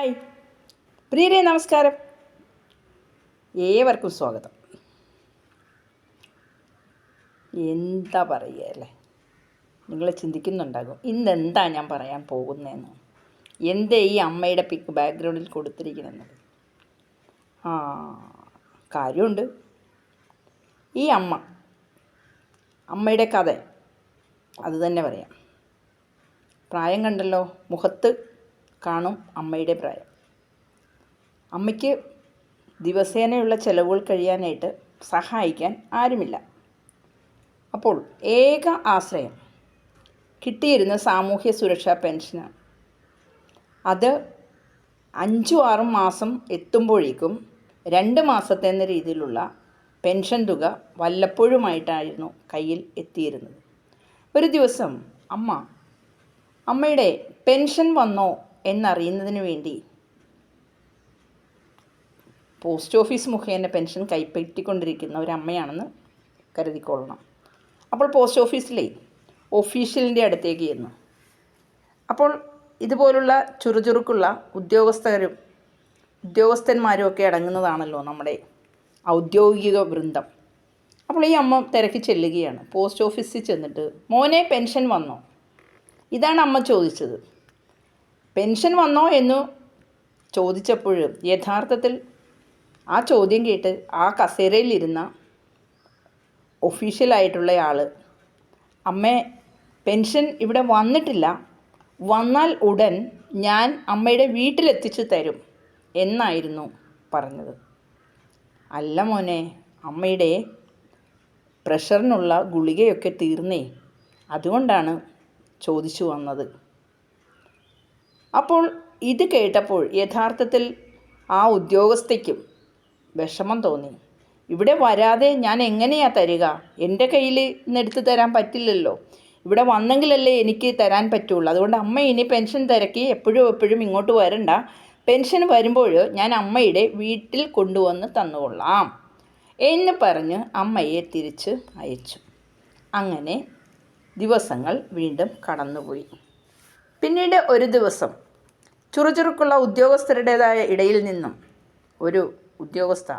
Hi. പ്രിയരെ നമസ്കാരം. ഏവർക്കും സ്വാഗതം. എന്താ പറയുക അല്ലേ? നിങ്ങൾ ചിന്തിക്കുന്നുണ്ടാകും ഇന്നെന്താ ഞാൻ പറയാൻ പോകുന്നതെന്ന്. എന്താ ഈ അമ്മയുടെ പിക്ക് ബാക്ക്ഗ്രൗണ്ടിൽ കൊടുത്തിരിക്കുന്നത് ആ കാര്യമുണ്ട്. ഈ അമ്മ അമ്മയുടെ കഥ അത് തന്നെ പറയാം. പ്രായം കണ്ടല്ലോ മുഖത്ത് കാണും അമ്മയുടെ പ്രായം. അമ്മയ്ക്ക് ദിവസേനയുള്ള ചിലവുകൾ കഴിയാനായിട്ട് സഹായിക്കാൻ ആരുമില്ല. അപ്പോൾ ഏക ആശ്രയം കിട്ടിയിരുന്ന സാമൂഹ്യ സുരക്ഷാ പെൻഷനാണ് അത് അഞ്ചും ആറും മാസം എത്തുമ്പോഴേക്കും രണ്ട് മാസത്തെ എന്ന രീതിയിലുള്ള പെൻഷൻ തുക വല്ലപ്പോഴുമായിട്ടായിരുന്നു കയ്യിൽ എത്തിയിരുന്നത്. ഒരു ദിവസം അമ്മ അമ്മയുടെ പെൻഷൻ വന്നോ എന്നറിയുന്നതിന് വേണ്ടി പോസ്റ്റ് ഓഫീസ് മുഖേന പെൻഷൻ കൈപ്പറ്റിക്കൊണ്ടിരിക്കുന്ന ഒരു അമ്മയാണെന്ന് കരുതിക്കൊള്ളണം. അപ്പോൾ പോസ്റ്റ് ഓഫീസിലെ ഒഫീഷ്യലിന്റെ അടുത്തേക്ക് ചെന്നു. അപ്പോൾ ഇതുപോലുള്ള ചുറുചുറുക്കുള്ള ഉദ്യോഗസ്ഥരും ഉദ്യോഗസ്ഥന്മാരും ഒക്കെ അടങ്ങുന്നതാണല്ലോ നമ്മുടെ ഔദ്യോഗിക വൃന്ദം. അപ്പോൾ ഈ അമ്മ തിരക്കി ചെല്ലുകയാണ്. പോസ്റ്റ് ഓഫീസിൽ ചെന്നിട്ട് മോനെ പെൻഷൻ വന്നോ? ഇതാണ് അമ്മ ചോദിച്ചത്. പെൻഷൻ വന്നോ എന്നു ചോദിച്ചപ്പോൾ യഥാർത്ഥത്തിൽ ആ ചോദ്യം കേട്ട് ആ കസേരയിലിരുന്ന ഒഫീഷ്യലായിട്ടുള്ള ആൾ അമ്മേ പെൻഷൻ ഇവിടെ വന്നിട്ടില്ല. വന്നാൽ ഉടൻ ഞാൻ അമ്മയുടെ വീട്ടിലെത്തിച്ചു തരും എന്നായിരുന്നു പറഞ്ഞത്. അല്ല മോനെ അമ്മയുടെ പ്രഷറിനുള്ള ഗുളികയൊക്കെ തീർന്നേ. അതുകൊണ്ടാണ് ചോദിച്ചു വന്നത്. അപ്പോൾ ഇത് കേട്ടപ്പോൾ യഥാർത്ഥത്തിൽ ആ ഉദ്യോഗസ്ഥയ്ക്കും വിഷമം തോന്നി. ഇവിടെ വരാതെ ഞാൻ എങ്ങനെയാണ് തരിക? എന്റെ കയ്യിൽ ഇന്ന് എടുത്തു തരാൻ പറ്റില്ലല്ലോ. ഇവിടെ വന്നെങ്കിലല്ലേ എനിക്ക് തരാൻ പറ്റുള്ളൂ. അതുകൊണ്ട് അമ്മ ഇനി പെൻഷൻ തിരക്കി എപ്പോഴും എപ്പോഴും ഇങ്ങോട്ട് വരണ്ട. പെൻഷൻ വരുമ്പോൾ ഞാൻ അമ്മയുടെ വീട്ടിൽ കൊണ്ടുവന്ന് തന്നുകൊള്ളാം എന്ന് പറഞ്ഞ് അമ്മയെ തിരിച്ച് അയച്ചു. അങ്ങനെ ദിവസങ്ങൾ വീണ്ടും കടന്നുപോയി. പിന്നീട് ഒരു ദിവസം ചുറുചുറുക്കുള്ള ഉദ്യോഗസ്ഥരുടേതായ ഇടയിൽ നിന്നും ഒരു ഉദ്യോഗസ്ഥ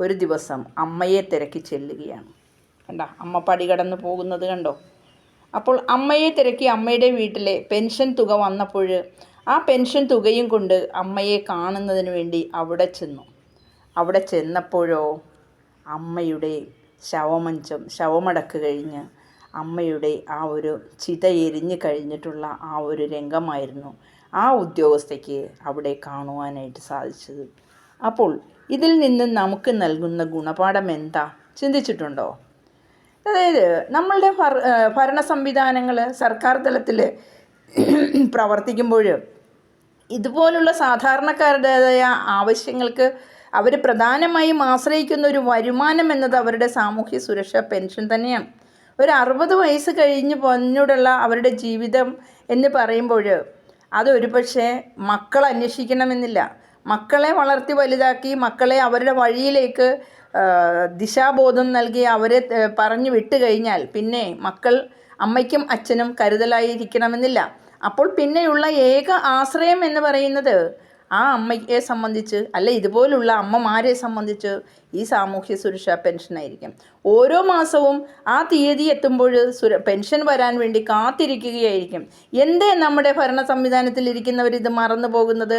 ഒരു ദിവസം അമ്മയെ തിരക്കി ചെല്ലുകയാണ്. കണ്ട അമ്മ പടി കടന്ന് പോകുന്നത് കണ്ടോ? അപ്പോൾ അമ്മയെ തിരക്കി അമ്മയുടെ വീട്ടിലെ പെൻഷൻ തുക വന്നപ്പോൾ ആ പെൻഷൻ തുകയും കൊണ്ട് അമ്മയെ കാണുന്നതിന് വേണ്ടി അവിടെ ചെന്നു. അവിടെ ചെന്നപ്പോഴോ അമ്മയുടെ ശവമഞ്ചം ശവമടക്ക് കഴിഞ്ഞ് അമ്മയുടെ ആ ഒരു ചിത എരിഞ്ഞു കഴിഞ്ഞിട്ടുള്ള ആ ഒരു രംഗമായിരുന്നു ആ ഉദ്യോഗസ്ഥയ്ക്ക് അവിടെ കാണുവാനായിട്ട് സാധിച്ചത്. അപ്പോൾ ഇതിൽ നിന്ന് നമുക്ക് നൽകുന്ന ഗുണപാഠം എന്താ? ചിന്തിച്ചിട്ടുണ്ടോ? അതായത് നമ്മളുടെ ഭര ഭരണ സംവിധാനങ്ങൾ സർക്കാർ തലത്തിൽ പ്രവർത്തിക്കുമ്പോൾ ഇതുപോലുള്ള സാധാരണക്കാരുടേതായ ആവശ്യങ്ങൾക്ക് അവർ പ്രധാനമായും ആശ്രയിക്കുന്ന ഒരു വരുമാനം എന്നത് അവരുടെ സാമൂഹ്യ സുരക്ഷാ പെൻഷൻ തന്നെയാണ്. ഒരു അറുപത് വയസ്സ് കഴിഞ്ഞ് പൊന്നോടുള്ള അവരുടെ ജീവിതം എന്ന് പറയുമ്പോൾ അതൊരു പക്ഷേ മക്കൾ അന്വേഷിക്കണമെന്നില്ല. മക്കളെ വളർത്തി വലുതാക്കി മക്കളെ അവരുടെ വഴിയിലേക്ക് ദിശാബോധം നൽകി അവരെ പറഞ്ഞു വിട്ടു കഴിഞ്ഞാൽ പിന്നെ മക്കൾ അമ്മയ്ക്കും അച്ഛനും കരുതലായിരിക്കണമെന്നില്ല. അപ്പോൾ പിന്നെയുള്ള ഏക ആശ്രയം എന്ന് പറയുന്നത് ആ അമ്മയെ സംബന്ധിച്ച് അല്ല ഇതുപോലുള്ള അമ്മമാരെ സംബന്ധിച്ച് ഈ സാമൂഹ്യ സുരക്ഷാ പെൻഷനായിരിക്കും ഓരോ മാസവും ആ തീയതി എത്തുമ്പോൾ സുര പെൻഷൻ വരാൻ വേണ്ടി കാത്തിരിക്കുകയായിരിക്കും. എന്തേ നമ്മുടെ ഭരണ സംവിധാനത്തിൽ ഇരിക്കുന്നവർ ഇത് മറന്നു പോകുന്നത്?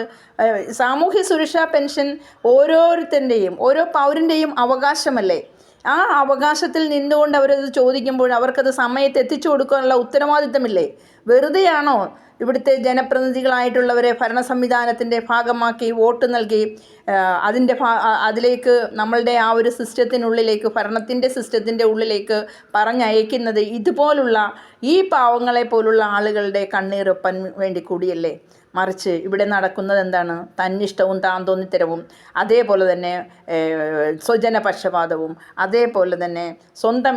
സാമൂഹ്യ സുരക്ഷാ പെൻഷൻ ഓരോരുത്തന്റെയും ഓരോ പൗരന്റെയും അവകാശമല്ലേ? ആ അവകാശത്തിൽ നിന്നുകൊണ്ട് അവരത് ചോദിക്കുമ്പോൾ അവർക്കത് സമയത്ത് എത്തിച്ചു കൊടുക്കാനുള്ള ഉത്തരവാദിത്തമില്ലേ? വെറുതെയാണോ ഇവിടുത്തെ ജനപ്രതിനിധികളായിട്ടുള്ളവരെ ഭരണ സംവിധാനത്തിന്റെ ഭാഗമാക്കി വോട്ട് നൽകി അതിന്റെ അതിലേക്ക് നമ്മളുടെ ആ ഒരു സിസ്റ്റത്തിനുള്ളിലേക്ക് ഭരണത്തിന്റെ സിസ്റ്റത്തിന്റെ ഉള്ളിലേക്ക് പറഞ്ഞയക്കുന്നത് ഇതുപോലുള്ള ഈ പാവങ്ങളെ പോലുള്ള ആളുകളുടെ കണ്ണീരൊപ്പൻ വേണ്ടി കൂടിയല്ലേ? മറിച്ച് ഇവിടെ നടക്കുന്നത് എന്താണ്? തന്നിഷ്ടവും താൻ തോന്നിത്തരവും അതേപോലെ തന്നെ സ്വജനപക്ഷപാതവും. അതേപോലെ തന്നെ സ്വന്തം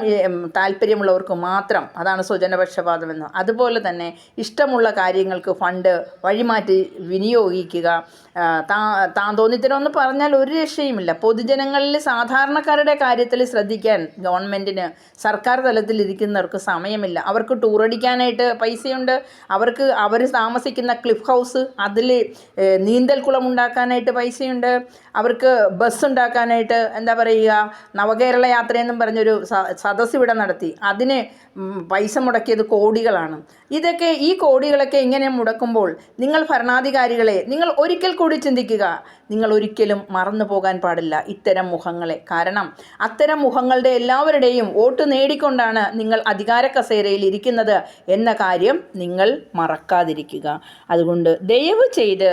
താല്പര്യമുള്ളവർക്ക് മാത്രം അതാണ് സ്വജനപക്ഷപാതമെന്ന് അതുപോലെ തന്നെ ഇഷ്ടമുള്ള കാര്യങ്ങൾക്ക് ഫണ്ട് വഴിമാറ്റി വിനിയോഗിക്കുക. താ താൻ പറഞ്ഞാൽ ഒരു രക്ഷയുമില്ല. പൊതുജനങ്ങളിൽ സാധാരണക്കാരുടെ കാര്യത്തിൽ ശ്രദ്ധിക്കാൻ ഗവൺമെന്റിന് സർക്കാർ തലത്തിൽ ഇരിക്കുന്നവർക്ക് സമയമില്ല. അവർക്ക് ടൂറടിക്കാനായിട്ട് പൈസയുണ്ട്. അവർക്ക് അവർ താമസിക്കുന്ന ക്ലിഫ് ഹൗസ് ഹൗസ് അതിൽ നീന്തൽക്കുളം ഉണ്ടാക്കാനായിട്ട് പൈസയുണ്ട്. അവർക്ക് ബസ് ഉണ്ടാക്കാനായിട്ട് എന്താ പറയുക നവകേരള യാത്രയെന്നും പറഞ്ഞൊരു സ- സദസ്സ് ഇവിടെ നടത്തി. അതിന് പൈസ മുടക്കിയത് കോടികളാണ്. ഇതൊക്കെ ഈ കോടികളൊക്കെ ഇങ്ങനെ മുടക്കുമ്പോൾ നിങ്ങൾ ഭരണാധികാരികളെ നിങ്ങൾ ഒരിക്കൽ കൂടി ചിന്തിക്കുക നിങ്ങൾ ഒരിക്കലും മറന്നു പോകാൻ പാടില്ല ഇത്തരം മുഖങ്ങളെ. കാരണം അത്തരം മുഖങ്ങളുടെ എല്ലാവരുടെയും വോട്ട് നേടിക്കൊണ്ടാണ് നിങ്ങൾ അധികാര കസേരയിൽ ഇരിക്കുന്നത് എന്ന കാര്യം നിങ്ങൾ മറക്കാതിരിക്കുക. അതുകൊണ്ട് ദയവ് ചെയ്ത്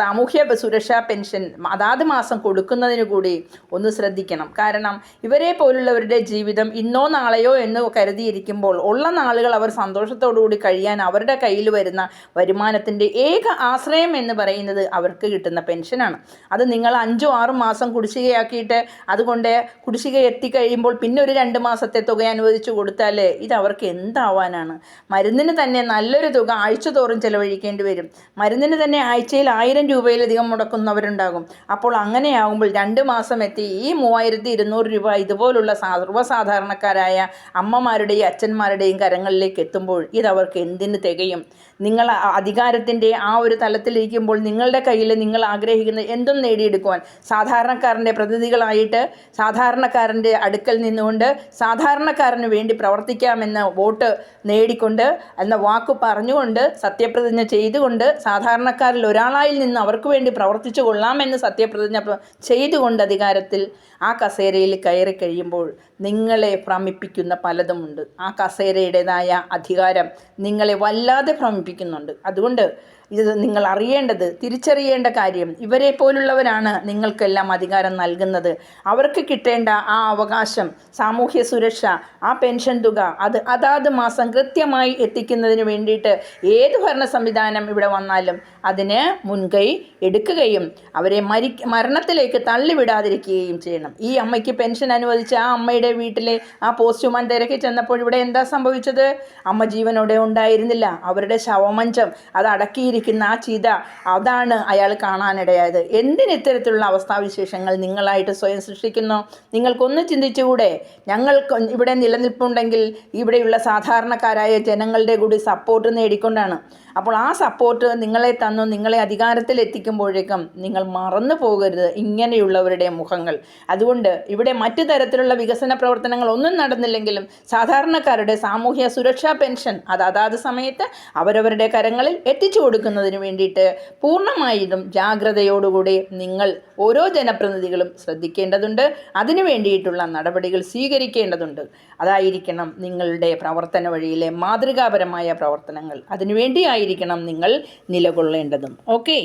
സാമൂഹ്യ സുരക്ഷാ പെൻഷൻ അതാത് മാസം കൊടുക്കുന്നതിന് കൂടി ഒന്ന് ശ്രദ്ധിക്കണം. കാരണം ഇവരെ പോലുള്ളവരുടെ ജീവിതം ഇന്നോ നാളെയോ എന്ന് കരുതിയിരിക്കുമ്പോൾ ഉള്ള നാളുകൾ അവർ സന്തോഷത്തോടുകൂടി കഴിയാൻ അവരുടെ കയ്യിൽ വരുന്ന വരുമാനത്തിന്റെ ഏക ആശ്രയം എന്ന് പറയുന്നത് അവർക്ക് കിട്ടുന്ന പെൻഷനാണ്. അത് നിങ്ങൾ അഞ്ചോ ആറും മാസം കുടിശ്ശികയാക്കിയിട്ട് അതുകൊണ്ട് കുടിശ്ശിക എത്തിക്കഴിയുമ്പോൾ പിന്നെ ഒരു രണ്ട് മാസത്തെ തുക അനുവദിച്ചു കൊടുത്താൽ ഇത് അവർക്ക് എന്താവാനാണ്? മരുന്നിന് തന്നെ നല്ലൊരു തുക ആഴ്ച തോറും ചെലവഴിക്കേണ്ടി വരും. മരുന്നിന് തന്നെ ആഴ്ചയിൽ ആയിരം രൂപയിലധികം മുടക്കുന്നവരുണ്ടാകും. അപ്പോൾ അങ്ങനെയാകുമ്പോൾ രണ്ട് മാസം എത്തി ഈ മൂവായിരത്തി ഇരുന്നൂറ് രൂപ ഇതുപോലുള്ള സർവസാധാരണക്കാരായ അമ്മമാരുടെയും അച്ഛന്മാരുടെയും കരങ്ങളിലേക്ക് എത്തുമ്പോൾ ഇതവർക്ക് എന്തിന് തികയും? നിങ്ങൾ അധികാരത്തിന്റെ ആ ഒരു തലത്തിലിരിക്കുമ്പോൾ നിങ്ങളുടെ കയ്യിൽ നിങ്ങൾ ആഗ്രഹിക്കുന്ന എന്തും നേടിയെടുക്കുവാൻ സാധാരണക്കാരന്റെ പ്രതിനിധികളായിട്ട് സാധാരണക്കാരന്റെ അടുക്കൽ നിന്നുകൊണ്ട് സാധാരണക്കാരന് വേണ്ടി പ്രവർത്തിക്കാമെന്ന് വോട്ട് നേടിക്കൊണ്ട് എന്ന വാക്ക് പറഞ്ഞുകൊണ്ട് സത്യപ്രതിജ്ഞ ചെയ്തുകൊണ്ട് സാധാരണക്കാരിൽ ഒരാളായി നിന്ന് അവർക്ക് വേണ്ടി പ്രവർത്തിച്ചു കൊള്ളാമെന്ന് സത്യപ്രതിജ്ഞ ചെയ്തുകൊണ്ട് അധികാരത്തിൽ ആ കസേരയിൽ കയറി കഴിയുമ്പോൾ നിങ്ങളെ ഭ്രമിപ്പിക്കുന്ന പലതുമുണ്ട്. ആ കസേരയുടേതായ അധികാരം നിങ്ങളെ വല്ലാതെ ഭ്രമിപ്പിക്കുന്നുണ്ട്. അതുകൊണ്ട് ഇത് നിങ്ങൾ അറിയേണ്ടത് തിരിച്ചറിയേണ്ട കാര്യം ഇവരെ പോലുള്ളവരാണ് നിങ്ങൾക്കെല്ലാം അധികാരം നൽകുന്നത്. അവർക്ക് കിട്ടേണ്ട ആ അവകാശം സാമൂഹ്യ സുരക്ഷ ആ പെൻഷൻ തുക അത് അതാത് മാസം കൃത്യമായി എത്തിക്കുന്നതിന് വേണ്ടിയിട്ട് ഏത് ഭരണ സംവിധാനം ഇവിടെ വന്നാലും അതിന് മുൻകൈ എടുക്കുകയും അവരെ മരി മരണത്തിലേക്ക് തള്ളിവിടാതിരിക്കുകയും ചെയ്യണം. ഈ അമ്മയ്ക്ക് പെൻഷൻ അനുവദിച്ച ആ അമ്മയുടെ വീട്ടിലെ ആ പോസ്റ്റ്മാൻ തിരക്കി ചെന്നപ്പോൾ ഇവിടെ എന്താ സംഭവിച്ചത്? അമ്മ ജീവനോടെ ഉണ്ടായിരുന്നില്ല. അവരുടെ ശവമഞ്ചം അത് അടക്കിയിരിക്കുന്ന ആ ചീത അതാണ് അയാൾ കാണാനിടയായത്. എന്തിന് ഇത്തരത്തിലുള്ള അവസ്ഥാവിശേഷങ്ങൾ നിങ്ങളായിട്ട് സ്വയം സൃഷ്ടിക്കുന്നു? നിങ്ങൾക്കൊന്ന് ചിന്തിച്ചുകൂടെ? ഞങ്ങൾ ഇവിടെ നിലനിൽപ്പുണ്ടെങ്കിൽ ഇവിടെയുള്ള സാധാരണക്കാരായ ജനങ്ങളുടെ കൂടി സപ്പോർട്ട് നേടിക്കൊണ്ടാണ്. അപ്പോൾ ആ സപ്പോർട്ട് നിങ്ങളെ തന്നു നിങ്ങളെ അധികാരത്തിൽ എത്തിക്കുമ്പോഴേക്കും നിങ്ങൾ മറന്നു പോകരുത് ഇങ്ങനെയുള്ളവരുടെ മുഖങ്ങൾ. അതുകൊണ്ട് ഇവിടെ മറ്റു തരത്തിലുള്ള വികസന പ്രവർത്തനങ്ങൾ ഒന്നും നടന്നില്ലെങ്കിലും സാധാരണക്കാരുടെ സാമൂഹ്യ സുരക്ഷാ പെൻഷൻ അത് അതാത് സമയത്ത് അവരവരുടെ കരങ്ങളിൽ എത്തിച്ചു കൊടുക്കുന്നതിന് വേണ്ടിയിട്ട് പൂർണമായതും ജാഗ്രതയോടുകൂടി നിങ്ങൾ ഓരോ ജനപ്രതിനിധികളും ശ്രദ്ധിക്കേണ്ടതുണ്ട്. അതിനു വേണ്ടിയിട്ടുള്ള നടപടികൾ സ്വീകരിക്കേണ്ടതുണ്ട്. അതായിരിക്കണം നിങ്ങളുടെ പ്രവർത്തന വഴിയിലെ മാതൃകാപരമായ പ്രവർത്തനങ്ങൾ. അതിനുവേണ്ടിയായിരിക്കണം നിങ്ങൾ നിലകൊള്ളേണ്ടതും. ഓക്കെ?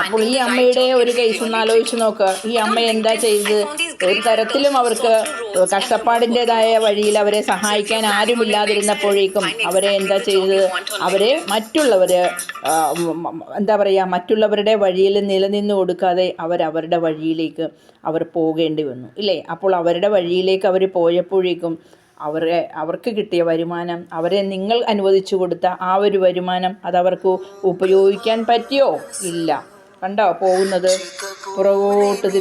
അപ്പോൾ ഈ അമ്മയുടെ ഒരു കേസ് ഒന്ന് ആലോചിച്ച് നോക്കുക ഈ അമ്മ എന്താ ചെയ്തത് ഒരു തരത്തിലും അവർക്ക് കഷ്ടപ്പാടിന്റെതായ വഴിയിൽ അവരെ സഹായിക്കാൻ ആരുമില്ലാതിരുന്നപ്പോഴേക്കും അവരെ എന്താ ചെയ്തത് അവരെ മറ്റുള്ളവർ എന്താ പറയുക മറ്റുള്ളവരുടെ വഴിയിൽ നിലനിന്ന് കൊടുക്കാതെ അവർ അവരുടെ വഴിയിലേക്ക് അവർ പോകേണ്ടി വന്നു. ഇല്ലേ? അപ്പോൾ അവരുടെ വഴിയിലേക്ക് അവർ പോയപ്പോഴേക്കും അവരെ അവർക്ക് കിട്ടിയ വരുമാനം അവരെ നിങ്ങൾ അനുവദിച്ചു കൊടുത്ത ആ ഒരു വരുമാനം അതവർക്ക് ഉപയോഗിക്കാൻ പറ്റിയോ? ഇല്ല. കണ്ടോ പോകുന്നത്? പുറകോട്ട് തിരി